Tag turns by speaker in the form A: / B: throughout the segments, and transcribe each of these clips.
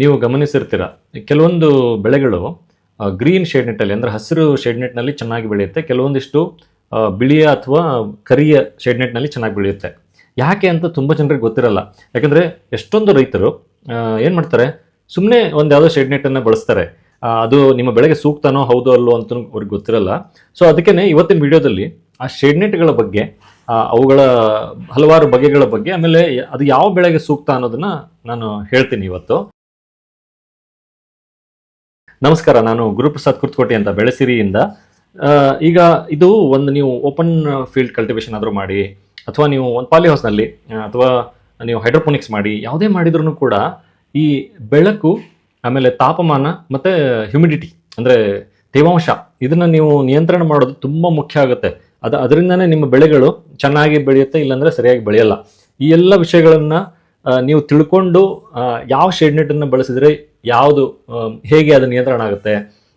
A: ನೀವು ಗಮನಿಸಿರ್ತೀರ. ಕೆಲವೊಂದು ಬೆಳೆಗಳು ಗ್ರೀನ್ ಶೇಡ್ ನೆಟ್ಟಲ್ಲಿ ಅಂದರೆ ಹಸಿರು ಶೇಡ್ ನೆಟ್ನಲ್ಲಿ ಚೆನ್ನಾಗಿ ಬೆಳೆಯುತ್ತೆ. ಕೆಲವೊಂದಿಷ್ಟು ಬಿಳಿಯ ಅಥವಾ ಕರಿಯ ಶೇಡ್ ನೆಟ್ನಲ್ಲಿ ಚೆನ್ನಾಗಿ ಬೆಳೆಯುತ್ತೆ. ಯಾಕೆ ಅಂತ ತುಂಬ ಜನರಿಗೆ ಗೊತ್ತಿರಲ್ಲ. ಯಾಕಂದರೆ ಎಷ್ಟೊಂದು ರೈತರು ಏನು ಮಾಡ್ತಾರೆ? ಸುಮ್ಮನೆ ಒಂದು ಯಾವುದೋ ಶೇಡ್ ನೆಟ್ಟನ್ನು ಬಳಸ್ತಾರೆ. ಅದು ನಿಮ್ಮ ಬೆಳೆಗೆ ಸೂಕ್ತನೋ ಹೌದೋ ಅಲ್ಲೋ ಅಂತ ಅವ್ರಿಗೆ ಗೊತ್ತಿರಲ್ಲ. ಸೊ ಅದಕ್ಕೇ ಇವತ್ತಿನ ವಿಡಿಯೋದಲ್ಲಿ ಆ ಶೇಡ್ ನೆಟ್ಗಳ ಬಗ್ಗೆ ಅವುಗಳ ಹಲವಾರು ಬಗೆಗಳ ಬಗ್ಗೆ, ಆಮೇಲೆ ಅದು ಯಾವ ಬೆಳೆಗೆ ಸೂಕ್ತ ಅನ್ನೋದನ್ನು ನಾನು ಹೇಳ್ತೀನಿ ಇವತ್ತು. ನಮಸ್ಕಾರ, ನಾನು ಗುರುಪ್ರಸಾದ್ ಕುರ್ತಕೋಟಿ ಅಂತ ಬೆಳೆಸಿರಿಯಿಂದ ಈಗ ಇದು ಒಂದು ನೀವು ಓಪನ್ ಫೀಲ್ಡ್ ಕಲ್ಟಿವೇಶನ್ ಆದರೂ ಮಾಡಿ, ಅಥವಾ ನೀವು ಒಂದು ಪಾಲಿ ಹೌಸ್ನಲ್ಲಿ ಅಥವಾ ನೀವು ಹೈಡ್ರೋಪೋನಿಕ್ಸ್ ಮಾಡಿ, ಯಾವುದೇ ಮಾಡಿದ್ರೂ ಕೂಡ ಈ ಬೆಳಕು, ಆಮೇಲೆ ತಾಪಮಾನ, ಮತ್ತು ಹ್ಯುಮಿಡಿಟಿ ಅಂದರೆ ತೇವಾಂಶ, ಇದನ್ನು ನೀವು ನಿಯಂತ್ರಣ ಮಾಡೋದು ತುಂಬ ಮುಖ್ಯ ಆಗುತ್ತೆ. ಅದು, ಅದರಿಂದನೇ ನಿಮ್ಮ ಬೆಳೆಗಳು ಚೆನ್ನಾಗಿ ಬೆಳೆಯುತ್ತೆ, ಇಲ್ಲಾಂದರೆ ಸರಿಯಾಗಿ ಬೆಳೆಯಲ್ಲ. ಈ ಎಲ್ಲ ವಿಷಯಗಳನ್ನು ನೀವು ತಿಳ್ಕೊಂಡು ಯಾವ ಶೇಡ್ ನೆಟ್ಟನ್ನು ಬಳಸಿದರೆ ಯಾವುದು ಹೇಗೆ ಅದು ನಿಯಂತ್ರಣ ಆಗುತ್ತೆ,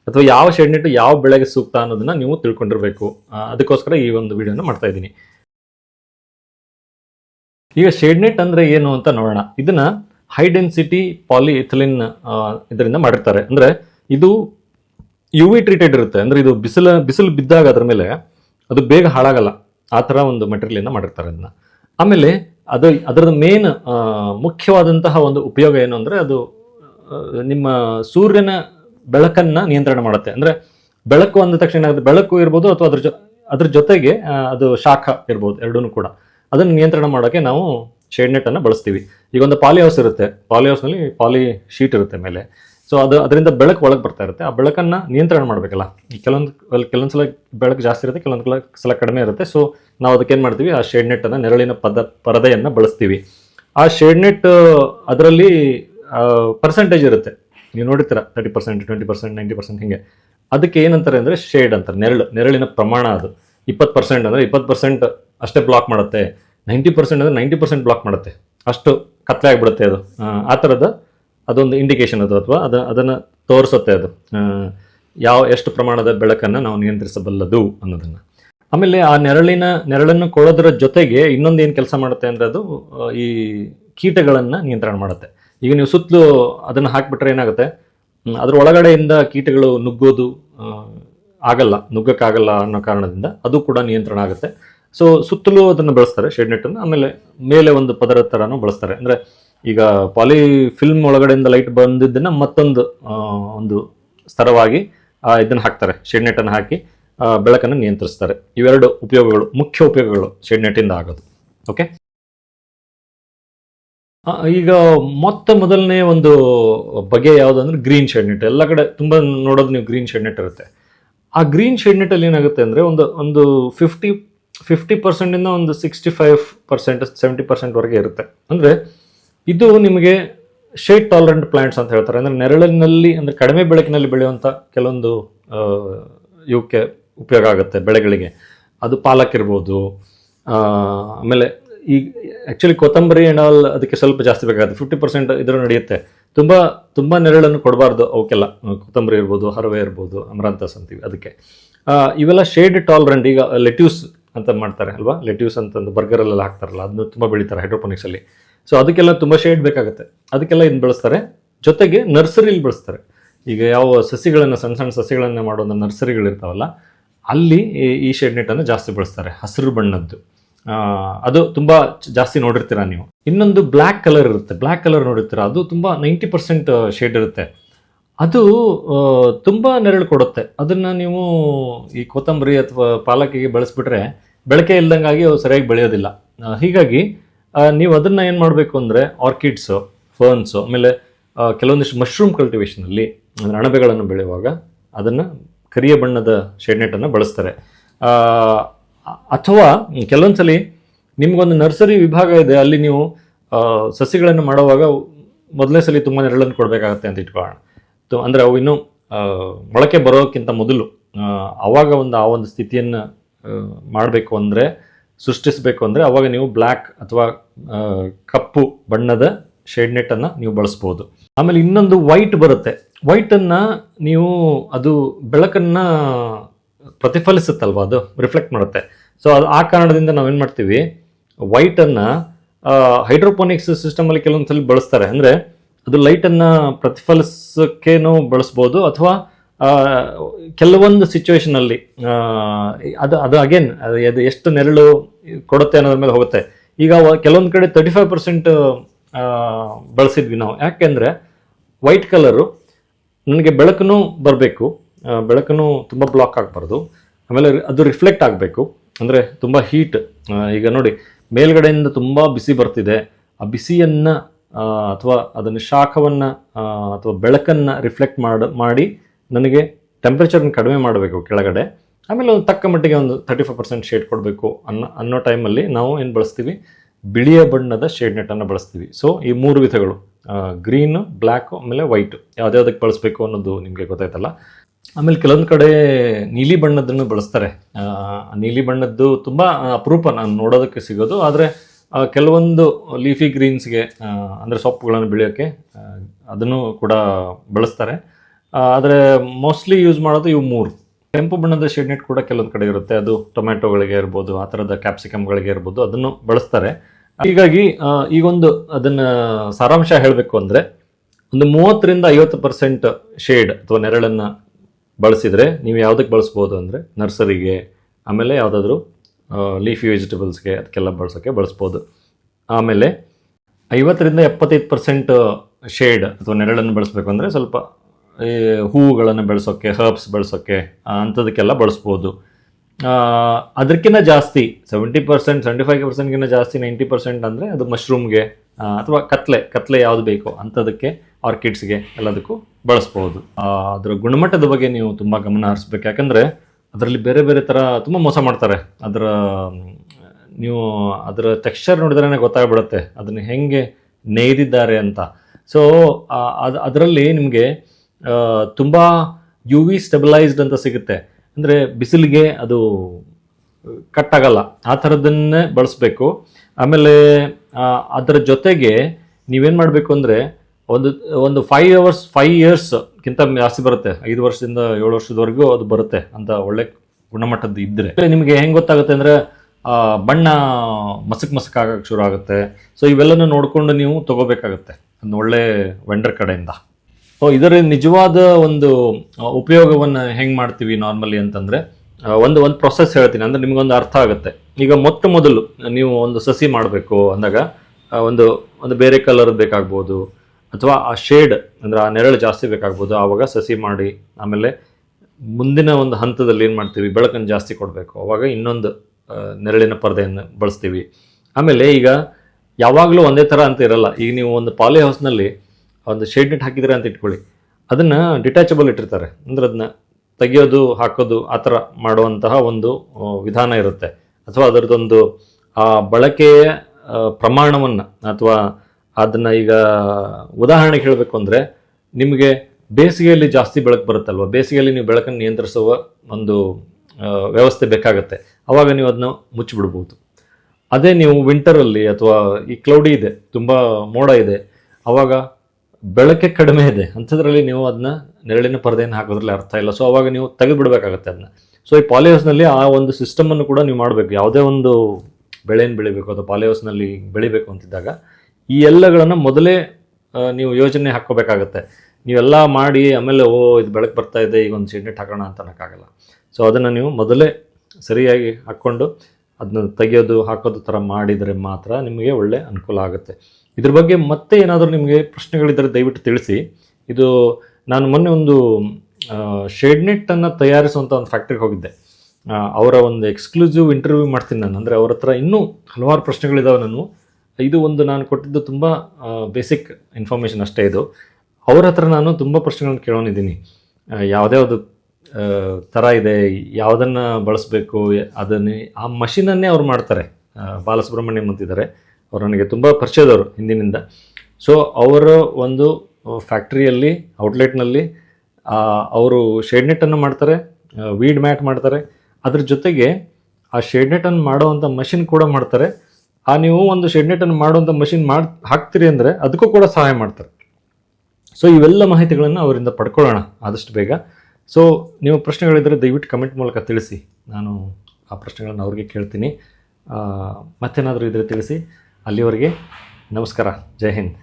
A: ಅಥವಾ ಯಾವ ಶೆಡ್ ನೆಟ್ಟು ಯಾವ ಬೆಳೆಗೆ ಸೂಕ್ತ ಅನ್ನೋದನ್ನ ನೀವು ತಿಳ್ಕೊಂಡಿರ್ಬೇಕು. ಅದಕ್ಕೋಸ್ಕರ ಈ ಒಂದು ವಿಡಿಯೋನ ಮಾಡ್ತಾ ಇದ್ದೀನಿ. ಈಗ ಶೇಡ್ ನೆಟ್ ಅಂದ್ರೆ ಏನು ಅಂತ ನೋಡೋಣ. ಇದನ್ನ ಹೈ ಡೆನ್ಸಿಟಿ ಪಾಲಿ ಇಥಲಿನ್ ಇದರಿಂದ ಮಾಡಿರ್ತಾರೆ. ಅಂದ್ರೆ ಇದು ಯು ವಿ ಟ್ರೀಟೆಡ್ ಇರುತ್ತೆ. ಅಂದ್ರೆ ಇದು ಬಿಸಿಲ, ಬಿಸಿಲು ಬಿದ್ದಾಗ ಅದ್ರ ಮೇಲೆ ಅದು ಬೇಗ ಹಾಳಾಗಲ್ಲ. ಆ ಥರ ಒಂದು ಮೆಟೀರಿಯಲ್ ಇಂದ ಮಾಡಿರ್ತಾರೆ ಅದನ್ನ. ಆಮೇಲೆ ಅದು ಅದರದ ಮೇನ್ ಮುಖ್ಯವಾದಂತಹ ಒಂದು ಉಪಯೋಗ ಏನು ಅಂದ್ರೆ ಅದು ನಿಮ್ಮ ಸೂರ್ಯನ ಬೆಳಕನ್ನ ನಿಯಂತ್ರಣ ಮಾಡುತ್ತೆ. ಅಂದ್ರೆ ಬೆಳಕು ಅಂದ ತಕ್ಷಣ ಬೆಳಕು ಇರ್ಬೋದು ಅಥವಾ ಅದ್ರ ಜೊ, ಅದ್ರ ಜೊತೆಗೆ ಅದು ಶಾಖ ಇರ್ಬೋದು ಎರಡೂ ಕೂಡ. ಅದನ್ನು ನಿಯಂತ್ರಣ ಮಾಡೋಕ್ಕೆ ನಾವು ಶೇಡ್ ನೆಟ್ ಅನ್ನು ಬಳಸ್ತೀವಿ. ಈಗ ಒಂದು ಪಾಲಿ ಹೌಸ್ ಇರುತ್ತೆ. ಪಾಲಿ ಹೌಸ್ನಲ್ಲಿ ಪಾಲಿ ಶೀಟ್ ಇರುತ್ತೆ ಮೇಲೆ. ಸೊ ಅದು ಅದರಿಂದ ಬೆಳಕು ಒಳಗೆ ಬರ್ತಾ ಇರುತ್ತೆ. ಆ ಬೆಳಕನ್ನು ನಿಯಂತ್ರಣ ಮಾಡಬೇಕಲ್ಲ. ಈ ಕೆಲವೊಂದು ಕೆಲವೊಂದು ಸಲ ಬೆಳಕು ಜಾಸ್ತಿ ಇರುತ್ತೆ, ಕೆಲವೊಂದು ಕೆಲ- ಸಲ ಕಡಿಮೆ ಇರುತ್ತೆ. ಸೊ ನಾವು ಅದಕ್ಕೆ ಏನು ಮಾಡ್ತೀವಿ? ಆ ಶೇಡ್ ನೆಟ್ ಅನ್ನ ನೆರಳಿನ ಪದ, ಪರದೆಯನ್ನು ಬಳಸ್ತೀವಿ. ಆ ಶೇಡ್ ನೆಟ್ ಅದರಲ್ಲಿ ಪರ್ಸೆಂಟೇಜ್ ಇರುತ್ತೆ. ನೀವು ನೋಡಿರ್ತೀರ thirty percent twenty percent ninety percent ಹಿಂಗೆ. ಅದಕ್ಕೆ ಏನಂತಾರೆ ಅಂದರೆ ಶೇಡ್ ಅಂತಾರೆ ನೆರಳು ನೆರಳಿನ ಪ್ರಮಾಣ ಅದು. ಇಪ್ಪತ್ತು ಪರ್ಸೆಂಟ್ ಅಂದರೆ ಇಪ್ಪತ್ತು ಪರ್ಸೆಂಟ್ ಅಷ್ಟೇ ಬ್ಲಾಕ್ ಮಾಡುತ್ತೆ. ನೈಂಟಿ ಪರ್ಸೆಂಟ್ ಅಂದರೆ ನೈಂಟಿ ಪರ್ಸೆಂಟ್ ಬ್ಲಾಕ್ ಮಾಡುತ್ತೆ. ಅಷ್ಟು ಕತ್ಲೆ ಆಗಿಬಿಡುತ್ತೆ ಅದು. ಆ, ಥರದ ಅದೊಂದು ಇಂಡಿಕೇಶನ್ ಅದು ಅಥವಾ ಅದು ಅದನ್ನು ತೋರಿಸುತ್ತೆ ಅದು. ಯಾವ ಎಷ್ಟು ಪ್ರಮಾಣದ ಬೆಳಕನ್ನು ನಾವು ನಿಯಂತ್ರಿಸಬಲ್ಲದು ಅನ್ನೋದನ್ನು. ಆಮೇಲೆ ಆ ನೆರಳಿನ ನೆರಳನ್ನು ಕೊಡೋದ್ರ ಜೊತೆಗೆ ಇನ್ನೊಂದು ಏನು ಕೆಲಸ ಮಾಡುತ್ತೆ ಅಂದರೆ ಅದು ಈ ಕೀಟಗಳನ್ನು ನಿಯಂತ್ರಣ ಮಾಡುತ್ತೆ. ಈಗ ನೀವು ಸುತ್ತಲೂ ಅದನ್ನು ಹಾಕಿಬಿಟ್ರೆ ಏನಾಗುತ್ತೆ? ಅದರ ಒಳಗಡೆಯಿಂದ ಕೀಟಗಳು ನುಗ್ಗೋದು ಆಗಲ್ಲ, ನುಗ್ಗಕ್ಕಾಗಲ್ಲ ಅನ್ನೋ ಕಾರಣದಿಂದ ಅದು ಕೂಡ ನಿಯಂತ್ರಣ ಆಗುತ್ತೆ. ಸೊ ಸುತ್ತಲೂ ಅದನ್ನು ಬಳಸ್ತಾರೆ ಶೇಡ್ ನೆಟ್ಟನ್ನು ಆಮೇಲೆ ಮೇಲೆ ಒಂದು ಪದರ ಥರನೂ ಬಳಸ್ತಾರೆ. ಅಂದರೆ ಈಗ ಪಾಲಿ ಫಿಲ್ಮ್ ಒಳಗಡೆಯಿಂದ ಲೈಟ್ ಬಂದಿದ್ದನ್ನು ಮತ್ತೊಂದು ಒಂದು ಸ್ತರವಾಗಿ ಇದನ್ನು ಹಾಕ್ತಾರೆ ಶೇಡ್ ನೆಟ್ಟನ್ನು ಹಾಕಿ ಬೆಳಕನ್ನು ನಿಯಂತ್ರಿಸ್ತಾರೆ. ಇವೆರಡು ಉಪಯೋಗಗಳು, ಮುಖ್ಯ ಉಪಯೋಗಗಳು ಶೇಡ್ ನೆಟ್ಟಿಂದ ಆಗೋದು. ಓಕೆ ಈಗ ಮೊತ್ತ ಮೊದಲನೇ ಒಂದು ಬಗೆ ಯಾವುದು ಅಂದ್ರೆ ಗ್ರೀನ್ ಶೆಡ್ ನೆಟ್. ಎಲ್ಲ ಕಡೆ ತುಂಬ ನೋಡೋದು ನೀವು ಗ್ರೀನ್ ಶೆಡ್ ನೆಟ್ ಇರುತ್ತೆ. ಆ ಗ್ರೀನ್ ಶೆಡ್ ನೆಟ್ ಅಲ್ಲಿ ಏನಾಗುತ್ತೆ ಅಂದರೆ ಒಂದು ಒಂದು ಫಿಫ್ಟಿ ಫಿಫ್ಟಿ ಪರ್ಸೆಂಟಿಂದ ಒಂದು ಸಿಕ್ಸ್ಟಿ ಫೈವ್ ಪರ್ಸೆಂಟ್ ಸೆವೆಂಟಿ ಪರ್ಸೆಂಟ್ವರೆಗೆ ಇರುತ್ತೆ. ಅಂದರೆ ಇದು ನಿಮಗೆ ಶೇಡ್ ಟಾಲರೆಂಟ್ ಪ್ಲಾಂಟ್ಸ್ ಅಂತ ಹೇಳ್ತಾರೆ. ಅಂದರೆ ನೆರಳಿನಲ್ಲಿ, ಅಂದರೆ ಕಡಿಮೆ ಬೆಳಕಿನಲ್ಲಿ ಬೆಳೆಯುವಂಥ ಕೆಲವೊಂದು ಇವಕ್ಕೆ ಉಪಯೋಗ ಆಗುತ್ತೆ ಬೆಳೆಗಳಿಗೆ. ಅದು ಪಾಲಕ್ ಇರ್ಬೋದು ಆಮೇಲೆ ಈ ಆ್ಯಕ್ಚುಲಿ ಕೊತ್ತಂಬರಿ ಆ್ಯಂಡ್ ಆಲ್ ಅದಕ್ಕೆ ಸ್ವಲ್ಪ ಜಾಸ್ತಿ ಬೇಕಾಗುತ್ತೆ. ಫಿಫ್ಟಿ ಪರ್ಸೆಂಟ್ ಇದ್ರೂ ನಡೆಯುತ್ತೆ. ತುಂಬ ತುಂಬ ನೆರಳನ್ನು ಕೊಡಬಾರ್ದು ಅವಕ್ಕೆಲ್ಲ. ಕೊತ್ತಂಬರಿ ಇರ್ಬೋದು, ಹರವೆ ಇರ್ಬೋದು, ಅಮರಾಂತಸ್ ಅಂತೀವಿ ಅದಕ್ಕೆ. ಇವೆಲ್ಲ ಶೇಡ್ ಟಾಲರೆಂಟ್ ಈಗ ಲೆಟ್ಯೂಸ್ ಅಂತ ಮಾಡ್ತಾರೆ ಅಲ್ವಾ? ಲೆಟ್ಯೂಸ್ ಅಂತಂದು ಬರ್ಗರಲ್ಲೆಲ್ಲ ಹಾಕ್ತಾರಲ್ಲ ಅದನ್ನು ತುಂಬ ಬೆಳೀತಾರೆ ಹೈಡ್ರೋಪೋನಿಕ್ಸಲ್ಲಿ ಸೊ ಅದಕ್ಕೆಲ್ಲ ತುಂಬ ಶೇಡ್ ಬೇಕಾಗುತ್ತೆ. ಅದಕ್ಕೆಲ್ಲ ಇದನ್ನ ಬಳಸ್ತಾರೆ. ಜೊತೆಗೆ ನರ್ಸರಿಲಿ ಬಳಸ್ತಾರೆ. ಈಗ ಯಾವ ಸಸಿಗಳನ್ನು, ಸಣ್ಣ ಸಣ್ಣ ಸಸಿಗಳನ್ನು ಮಾಡುವಂಥ ನರ್ಸರಿಗಳಿರ್ತಾವಲ್ಲ ಅಲ್ಲಿ ಈ- ಶೇಡ್ ನೆಟ್ಟನ್ನು ಜಾಸ್ತಿ ಬಳಸ್ತಾರೆ. ಹಸಿರು ಬಣ್ಣದ್ದು. ಅದು ತುಂಬಾ ಜಾಸ್ತಿ ನೋಡಿರ್ತೀರಾ ನೀವು. ಇನ್ನೊಂದು ಬ್ಲ್ಯಾಕ್ ಕಲರ್ ಇರುತ್ತೆ. ಬ್ಲ್ಯಾಕ್ ಕಲರ್ ನೋಡಿರ್ತೀರಾ? ಅದು ತುಂಬಾ ನೈಂಟಿ ಪರ್ಸೆಂಟ್ ಶೇಡ್ ಇರುತ್ತೆ. ಅದು ತುಂಬಾ ನೆರಳು ಕೊಡುತ್ತೆ. ಅದನ್ನ ನೀವು ಈ ಕೊತ್ತಂಬರಿ ಅಥವಾ ಪಾಲಕಿಗೆ ಬಳಸ್ಬಿಟ್ರೆ ಬೆಳಕೆ ಇಲ್ದಂಗಾಗಿ ಅವು ಸರಿಯಾಗಿ ಬೆಳೆಯೋದಿಲ್ಲ. ಹೀಗಾಗಿ ನೀವು ಅದನ್ನ ಏನು ಮಾಡಬೇಕು ಅಂದರೆ ಆರ್ಕಿಡ್ಸು, ಫರ್ನ್ಸು, ಆಮೇಲೆ ಕೆಲವೊಂದಿಷ್ಟು ಮಶ್ರೂಮ್ ಕಲ್ಟಿವೇಷನಲ್ಲಿ ಅಂದರೆ ಅಣಬೆಗಳನ್ನು ಬೆಳೆಯುವಾಗ ಅದನ್ನು ಕರಿಯ ಬಣ್ಣದ ಶೇಡ್ ನೆಟ್ಟನ್ನು ಬಳಸ್ತಾರೆ ಅಥವಾ ಕೆಲವೊಂದ್ಸಲಿ ನಿಮಗೊಂದು ನರ್ಸರಿ ವಿಭಾಗ ಇದೆ, ಅಲ್ಲಿ ನೀವು ಸಸಿಗಳನ್ನು ಮಾಡುವಾಗ ಮೊದಲನೇ ಸಲ ತುಂಬ ನೆರಳನ್ನು ಕೊಡಬೇಕಾಗತ್ತೆ ಅಂತ ಇಟ್ಕೊಳ್ಳೋಣ. ಅಂದರೆ ಅವು ಇನ್ನೂ ಮೊಳಕೆ ಬರೋಕ್ಕಿಂತ ಮೊದಲು ಅವಾಗ ಒಂದು ಆ ಒಂದು ಸ್ಥಿತಿಯನ್ನು ಮಾಡಬೇಕು ಅಂದರೆ, ಸೃಷ್ಟಿಸಬೇಕು ಅಂದರೆ ಅವಾಗ ನೀವು ಬ್ಲ್ಯಾಕ್ ಅಥವಾ ಕಪ್ಪು ಬಣ್ಣದ ಶೇಡ್ ನೆಟ್ಟನ್ನು ನೀವು ಬಳಸ್ಬೋದು. ಆಮೇಲೆ ಇನ್ನೊಂದು ವೈಟ್ ಬರುತ್ತೆ. ವೈಟನ್ನು ನೀವು, ಅದು ಬೆಳಕನ್ನು ಪ್ರತಿಫಲಿಸುತ್ತಲ್ವಾ ಅದು? ರಿಫ್ಲೆಕ್ಟ್ ಮಾಡುತ್ತೆ. ಸೊ ಅದು ಆ ಕಾರಣದಿಂದ ನಾವೇನು ಮಾಡ್ತೀವಿ? ವೈಟನ್ನು ಹೈಡ್ರೋಪೋನಿಕ್ಸ್ ಸಿಸ್ಟಮಲ್ಲಿ ಕೆಲವೊಂದು ಸಲ ಬಳಸ್ತಾರೆ. ಅಂದರೆ ಅದು ಲೈಟನ್ನು ಪ್ರತಿಫಲಿಸೋಕ್ಕೇನು ಬಳಸ್ಬೋದು ಅಥವಾ ಕೆಲವೊಂದು ಸಿಚುವೇಶನಲ್ಲಿ ಅದು ಅದು ಅಗೇನ್ ಅದು ಎಷ್ಟು ನೆರಳು ಕೊಡುತ್ತೆ ಅನ್ನೋದ್ರ ಮೇಲೆ ಹೋಗುತ್ತೆ. ಈಗ ಕೆಲವೊಂದು ಕಡೆ ತರ್ಟಿ ಫೈವ್ ಪರ್ಸೆಂಟ್ ಬಳಸಿದ್ವಿ ನಾವು. ಯಾಕೆಂದರೆ ವೈಟ್ ಕಲರು ನನಗೆ ಬೆಳಕನ್ನು ಬರಬೇಕು. ಬೆಳಕನ್ನು ತುಂಬ ಬ್ಲಾಕ್ ಆಗಬಾರ್ದು. ಆಮೇಲೆ ಅದು ರಿಫ್ಲೆಕ್ಟ್ ಆಗಬೇಕು. ಅಂದರೆ ತುಂಬ ಹೀಟ್ ಈಗ ನೋಡಿ, ಮೇಲ್ಗಡೆಯಿಂದ ತುಂಬ ಬಿಸಿ ಬರ್ತಿದೆ. ಆ ಬಿಸಿಯನ್ನು ಅಥವಾ ಅದನ್ನು ಶಾಖವನ್ನು ಅಥವಾ ಬೆಳಕನ್ನು ರಿಫ್ಲೆಕ್ಟ್ ಮಾಡಿ ಮಾಡಿ ನನಗೆ ಟೆಂಪ್ರೇಚರ್ನ ಕಡಿಮೆ ಮಾಡಬೇಕು ಕೆಳಗಡೆ. ಆಮೇಲೆ ಒಂದು ತಕ್ಕ ಮಟ್ಟಿಗೆ ಒಂದು ತರ್ಟಿ ಫೈವ್ ಪರ್ಸೆಂಟ್ ಶೇಡ್ ಕೊಡಬೇಕು ಅನ್ನೋ ಅನ್ನೋ ಟೈಮಲ್ಲಿ ನಾವು ಏನು ಬಳಸ್ತೀವಿ? ಬಿಳಿಯ ಬಣ್ಣದ ಶೇಡ್ ನೆಟ್ಟನ್ನು ಬಳಸ್ತೀವಿ. ಸೊ ಈ ಮೂರು ವಿಧಗಳು ಗ್ರೀನು ಬ್ಲ್ಯಾಕು ಆಮೇಲೆ ವೈಟು ಯಾವ್ದ್ಯಾವ್ದಕ್ಕೆ ಬಳಸಬೇಕು ಅನ್ನೋದು ನಿಮಗೆ ಗೊತ್ತಾಯ್ತಲ್ಲ? ಆಮೇಲೆ ಕೆಲವೊಂದು ಕಡೆ ನೀಲಿ ಬಣ್ಣದನ್ನು ಬಳಸ್ತಾರೆ. ನೀಲಿ ಬಣ್ಣದ್ದು ತುಂಬ ಅಪರೂಪ ನಾನು ನೋಡೋದಕ್ಕೆ ಸಿಗೋದು. ಆದರೆ ಕೆಲವೊಂದು ಲೀಫಿ ಗ್ರೀನ್ಸ್ಗೆ ಅಂದರೆ ಸೊಪ್ಪುಗಳನ್ನು ಬೆಳೆಯೋಕ್ಕೆ ಅದನ್ನು ಕೂಡ ಬಳಸ್ತಾರೆ. ಆದರೆ ಮೋಸ್ಟ್ಲಿ ಯೂಸ್ ಮಾಡೋದು ಇವು ಮೂರು. ಕೆಂಪು ಬಣ್ಣದ ಶೇಡ್ ನೆಟ್ ಕೂಡ ಕೆಲವೊಂದು ಕಡೆ ಇರುತ್ತೆ. ಅದು ಟೊಮ್ಯಾಟೊಗಳಿಗೆ ಇರ್ಬೋದು, ಆ ಥರದ ಕ್ಯಾಪ್ಸಿಕಮ್ಗಳಿಗೆ ಇರ್ಬೋದು, ಅದನ್ನು ಬಳಸ್ತಾರೆ. ಹೀಗಾಗಿ ಈಗೊಂದು ಅದನ್ನು ಸಾರಾಂಶ ಹೇಳಬೇಕು ಅಂದರೆ, ಒಂದು ಮೂವತ್ತರಿಂದ ಐವತ್ತು ಪರ್ಸೆಂಟ್ ಶೇಡ್ ಅಥವಾ ನೆರಳನ್ನು ಬಳಸಿದರೆ ನೀವು ಯಾವುದಕ್ಕೆ ಬಳಸ್ಬೋದು ಅಂದರೆ ನರ್ಸರಿಗೆ, ಆಮೇಲೆ ಯಾವುದಾದ್ರೂ ಲೀಫಿ ವೆಜಿಟೇಬಲ್ಸ್ಗೆ ಅದಕ್ಕೆಲ್ಲ ಬಳಸೋಕ್ಕೆ ಬಳಸ್ಬೋದು. ಆಮೇಲೆ ಐವತ್ತರಿಂದ ಎಪ್ಪತ್ತೈದು ಪರ್ಸೆಂಟ್ ಶೇಡ್ ಅಥವಾ ನೆರಳನ್ನು ಬಳಸಬೇಕು ಅಂದರೆ ಸ್ವಲ್ಪ ಹೂವುಗಳನ್ನು ಬೆಳೆಸೋಕ್ಕೆ ಹರ್ಬ್ಸ್ ಬೆಳೆಸೋಕ್ಕೆ ಅಂಥದಕ್ಕೆಲ್ಲ ಬಳಸ್ಬೋದು. ಅದಕ್ಕಿಂತ ಜಾಸ್ತಿ ಸೆವೆಂಟಿ ಪರ್ಸೆಂಟ್ ಸೆವೆಂಟಿ ಫೈವ್ ಪರ್ಸೆಂಟ್ಗಿಂತ ಜಾಸ್ತಿ ನೈಂಟಿ ಪರ್ಸೆಂಟ್ ಅಂದರೆ ಅದು ಮಶ್ರೂಮ್ಗೆ ಅಥವಾ ಕತ್ಲೆ ಕತ್ಲೆ ಯಾವುದು ಬೇಕೋ ಅಂಥದಕ್ಕೆ ಆರ್ಕಿಡ್ಸ್ಗೆ ಎಲ್ಲದಕ್ಕೂ ಬಳಸ್ಬೋದು ಅದರ ಗುಣಮಟ್ಟದ ಬಗ್ಗೆ ನೀವು ತುಂಬ ಗಮನ ಹರಿಸ್ಬೇಕು. ಯಾಕಂದರೆ ಅದರಲ್ಲಿ ಬೇರೆ ಬೇರೆ ಥರ ತುಂಬ ಮೋಸ ಮಾಡ್ತಾರೆ. ಅದರ, ನೀವು ಅದರ ಟೆಕ್ಸ್ಚರ್ ನೋಡಿದ್ರೆ ಗೊತ್ತಾಗ್ಬಿಡುತ್ತೆ. ಅದನ್ನು ಹೆಂಗೆ ನೇಯ್ದಿದ್ದಾರೆ ಅಂತ. ಸೊ ಅದು, ಅದರಲ್ಲಿ ನಿಮಗೆ ತುಂಬ ಯು ವಿ ಸ್ಟೆಬಿಲೈಸ್ಡ್ ಅಂತ ಸಿಗುತ್ತೆ. ಅಂದರೆ ಬಿಸಿಲಿಗೆ ಅದು ಕಟ್ ಆಗಲ್ಲ. ಆ ಥರದನ್ನೇ ಬಳಸಬೇಕು. ಆಮೇಲೆ ಅದರ ಜೊತೆಗೆ ನೀವೇನು ಮಾಡಬೇಕು ಅಂದರೆ ಒಂದು ಒಂದು ಫೈವ್ ಅವರ್ಸ್ ಫೈವ್ ಇಯರ್ಸ್ಗಿಂತ ಜಾಸ್ತಿ ಬರುತ್ತೆ. ಐದು ವರ್ಷದಿಂದ ಏಳು ವರ್ಷದವರೆಗೂ ಅದು ಬರುತ್ತೆ ಅಂತ ಒಳ್ಳೆ ಗುಣಮಟ್ಟದ್ದು ಇದ್ದರೆ ನಿಮಗೆ ಹೆಂಗೆ ಗೊತ್ತಾಗುತ್ತೆ ಅಂದರೆ ಬಣ್ಣ ಮಸಕ್ ಮಸಕ್ ಆಗಕ್ಕೆ ಶುರು ಆಗುತ್ತೆ. ಸೊ ಇವೆಲ್ಲನೂ ನೋಡಿಕೊಂಡು ನೀವು ತಗೋಬೇಕಾಗುತ್ತೆ. ಒಂದು ಒಳ್ಳೆ ವೆಂಡರ್ ಕಡೆಯಿಂದ. ಸೊ ಇದರ ನಿಜವಾದ ಒಂದು ಉಪಯೋಗವನ್ನು ಹೆಂಗೆ ಮಾಡ್ತೀವಿ ನಾರ್ಮಲಿ ಅಂತಂದರೆ ಒಂದು ಒಂದು ಪ್ರೊಸೆಸ್ ಹೇಳ್ತೀನಿ. ಅಂದರೆ ನಿಮಗೊಂದು ಅರ್ಥ ಆಗುತ್ತೆ. ಈಗ ಮೊಟ್ಟ ಮೊದಲು ನೀವು ಒಂದು ಸಸಿ ಮಾಡಬೇಕು ಅಂದಾಗ ಒಂದು ಒಂದು ಬೇರೆ ಕಲರ್ ಬೇಕಾಗ್ಬೋದು. ಅಥವಾ ಆ ಶೇಡ್ ಅಂದರೆ ಆ ನೆರಳು ಜಾಸ್ತಿ ಬೇಕಾಗ್ಬೋದು, ಆವಾಗ ಸಸಿ ಮಾಡಿ ಆಮೇಲೆ ಮುಂದಿನ ಒಂದು ಹಂತದಲ್ಲಿ ಏನು ಮಾಡ್ತೀವಿ? ಬೆಳಕನ್ನು ಜಾಸ್ತಿ ಕೊಡಬೇಕು. ಆವಾಗ ಇನ್ನೊಂದು ನೆರಳಿನ ಪರದೆಯನ್ನು ಬಳಸ್ತೀವಿ. ಆಮೇಲೆ ಈಗ ಯಾವಾಗಲೂ ಒಂದೇ ಥರ ಅಂತ ಇರಲ್ಲ. ಈಗ ನೀವು ಒಂದು ಪಾಲಿ ಹೌಸ್ನಲ್ಲಿ ಒಂದು ಶೇಡ್ ನೆಟ್ ಹಾಕಿದರೆ ಅಂತ ಇಟ್ಕೊಳ್ಳಿ. ಅದನ್ನು ಡಿಟ್ಯಾಚಬಲ್ ಇಟ್ಟಿರ್ತಾರೆ. ಅಂದ್ರೆ ಅದನ್ನ ತೆಗೆಯೋದು, ಹಾಕೋದು, ಆ ಥರ ಮಾಡುವಂತಹ ಒಂದು ವಿಧಾನ ಇರುತ್ತೆ. ಅಥವಾ ಅದರದ್ದೊಂದು ಆ, ಬಳಕೆಯ ಪ್ರಮಾಣವನ್ನು, ಅಥವಾ ಅದನ್ನು ಈಗ ಉದಾಹರಣೆಗೆ ಹೇಳಬೇಕು ಅಂದರೆ ನಿಮಗೆ ಬೇಸಿಗೆಯಲ್ಲಿ ಜಾಸ್ತಿ ಬೆಳಕು ಬರುತ್ತಲ್ವ? ಬೇಸಿಗೆಯಲ್ಲಿ ನೀವು ಬೆಳಕನ್ನು ನಿಯಂತ್ರಿಸುವ ಒಂದು ವ್ಯವಸ್ಥೆ ಬೇಕಾಗುತ್ತೆ. ಆವಾಗ ನೀವು ಅದನ್ನ ಮುಚ್ಚಿಬಿಡ್ಬೋದು. ಅದೇ ನೀವು ವಿಂಟರಲ್ಲಿ ಅಥವಾ ಈ ಕ್ಲೌಡಿ ಇದೆ, ತುಂಬ ಮೋಡ ಇದೆ ಆವಾಗ ಬೆಳಕೆ ಕಡಿಮೆ ಇದೆ, ಅಂಥದ್ರಲ್ಲಿ ನೀವು ಅದನ್ನ ನೆರಳಿನ ಪರದೆಯನ್ನು ಹಾಕೋದ್ರಲ್ಲಿ ಅರ್ಥ ಇಲ್ಲ. ಸೊ ಅವಾಗ ನೀವು ತೆಗೆದುಬಿಡಬೇಕಾಗತ್ತೆ ಅದನ್ನ ಸೊ ಈ ಪಾಲಿಹೌಸ್ನಲ್ಲಿ ಆ ಒಂದು ಸಿಸ್ಟಮನ್ನು ಕೂಡ ನೀವು ಮಾಡಬೇಕು. ಯಾವುದೇ ಒಂದು ಬೆಳೆಯನ್ನು ಬೆಳಿಬೇಕು ಅಥವಾ ಪಾಲಿಹೌಸ್ನಲ್ಲಿ ಬೆಳಿಬೇಕು ಅಂತಿದ್ದಾಗ ಈ ಎಲ್ಲಗಳನ್ನು ಮೊದಲೇ ನೀವು ಯೋಜನೆ ಹಾಕ್ಕೋಬೇಕಾಗತ್ತೆ. ನೀವೆಲ್ಲ ಮಾಡಿ ಆಮೇಲೆ, ಓ, ಇದು ಬೆಳಕು ಬರ್ತಾ ಇದೆ, ಈಗ ಒಂದು ಶೆಡ್ನೆಟ್ ಹಾಕೋಣ ಅಂತ ಅನ್ನೋಕ್ಕಾಗಲ್ಲ. ಸೊ ಅದನ್ನು ನೀವು ಮೊದಲೇ ಸರಿಯಾಗಿ ಹಾಕ್ಕೊಂಡು, ಅದನ್ನ ತೆಗೆಯೋದು, ಹಾಕೋದು ಥರ ಮಾಡಿದರೆ ಮಾತ್ರ ನಿಮಗೆ ಒಳ್ಳೆ ಅನುಕೂಲ ಆಗುತ್ತೆ. ಇದ್ರ ಬಗ್ಗೆ ಮತ್ತೆ ಏನಾದರೂ ನಿಮಗೆ ಪ್ರಶ್ನೆಗಳಿದ್ದರೆ ದಯವಿಟ್ಟು ತಿಳಿಸಿ. ಇದು, ನಾನು ಮೊನ್ನೆ ಒಂದು ಶೇಡ್ನೆಟ್ಟನ್ನು ತಯಾರಿಸುವಂಥ ಒಂದು ಫ್ಯಾಕ್ಟ್ರಿಗೆ ಹೋಗಿದ್ದೆ. ಅವರ ಒಂದು ಎಕ್ಸ್ಕ್ಲೂಸಿವ್ ಇಂಟರ್ವ್ಯೂ ಮಾಡ್ತೀನಿ ನಾನು. ಅಂದರೆ ಅವ್ರ ಹತ್ರ ಇನ್ನೂ ಹಲವಾರು ಪ್ರಶ್ನೆಗಳಿದ್ದಾವೆ ನಾನು ಇದು ಒಂದು ನಾನು ಕೊಟ್ಟಿದ್ದು ತುಂಬ ಬೇಸಿಕ್ ಇನ್ಫಾರ್ಮೇಷನ್ ಅಷ್ಟೇ ಇದು. ಅವ್ರ ಹತ್ರ ನಾನು ತುಂಬ ಪ್ರಶ್ನೆಗಳನ್ನ ಕೇಳೋನಿದ್ದೀನಿ. ಯಾವುದ್ಯಾವುದು ಥರ ಇದೆ, ಯಾವುದನ್ನು ಬಳಸಬೇಕು, ಅದನ್ನೇ, ಆ ಮಷಿನನ್ನೇ ಅವ್ರು ಮಾಡ್ತಾರೆ. ಬಾಲಸುಬ್ರಹ್ಮಣ್ಯಂ ಅಂತಿದ್ದಾರೆ. ಅವ್ರು ನನಗೆ ತುಂಬ ಪರಿಚಯದವರು ಹಿಂದಿನಿಂದ. ಸೊ ಅವರ ಒಂದು ಫ್ಯಾಕ್ಟ್ರಿಯಲ್ಲಿ ಔಟ್ಲೆಟ್ನಲ್ಲಿ ಅವರು ಶೇಡ್ ನೆಟ್ಟನ್ನು ಮಾಡ್ತಾರೆ ವೀಡ್ ಮ್ಯಾಟ್ ಮಾಡ್ತಾರೆ. ಅದ್ರ ಜೊತೆಗೆ, ಆ ಶೇಡ್ ನೆಟ್ಟನ್ನು ಮಾಡುವಂಥ ಮಷಿನ್ ಕೂಡ ಮಾಡ್ತಾರೆ. ಆ ನೀವು ಒಂದು ಶೆಡ್ ನೆಟ್ಟನ್ನು ಮಾಡುವಂಥ ಮಷಿನ್ ಮಾಡಿ, ಹಾಕ್ತೀರಿ ಅಂದರೆ ಅದಕ್ಕೂ ಕೂಡ ಸಹಾಯ ಮಾಡ್ತಾರೆ. ಸೊ ಇವೆಲ್ಲ ಮಾಹಿತಿಗಳನ್ನು ಅವರಿಂದ ಪಡ್ಕೊಳ್ಳೋಣ ಆದಷ್ಟು ಬೇಗ. ಸೊ ನೀವು ಪ್ರಶ್ನೆಗಳಿದ್ದರೆ ದಯವಿಟ್ಟು ಕಮೆಂಟ್ ಮೂಲಕ ತಿಳಿಸಿ. ನಾನು ಆ ಪ್ರಶ್ನೆಗಳನ್ನು ಅವ್ರಿಗೆ ಕೇಳ್ತೀನಿ. ಮತ್ತೇನಾದರೂ ಇದ್ದರೆ ತಿಳಿಸಿ. ಅಲ್ಲಿವರೆಗೆ ನಮಸ್ಕಾರ. ಜೈ ಹಿಂದ್.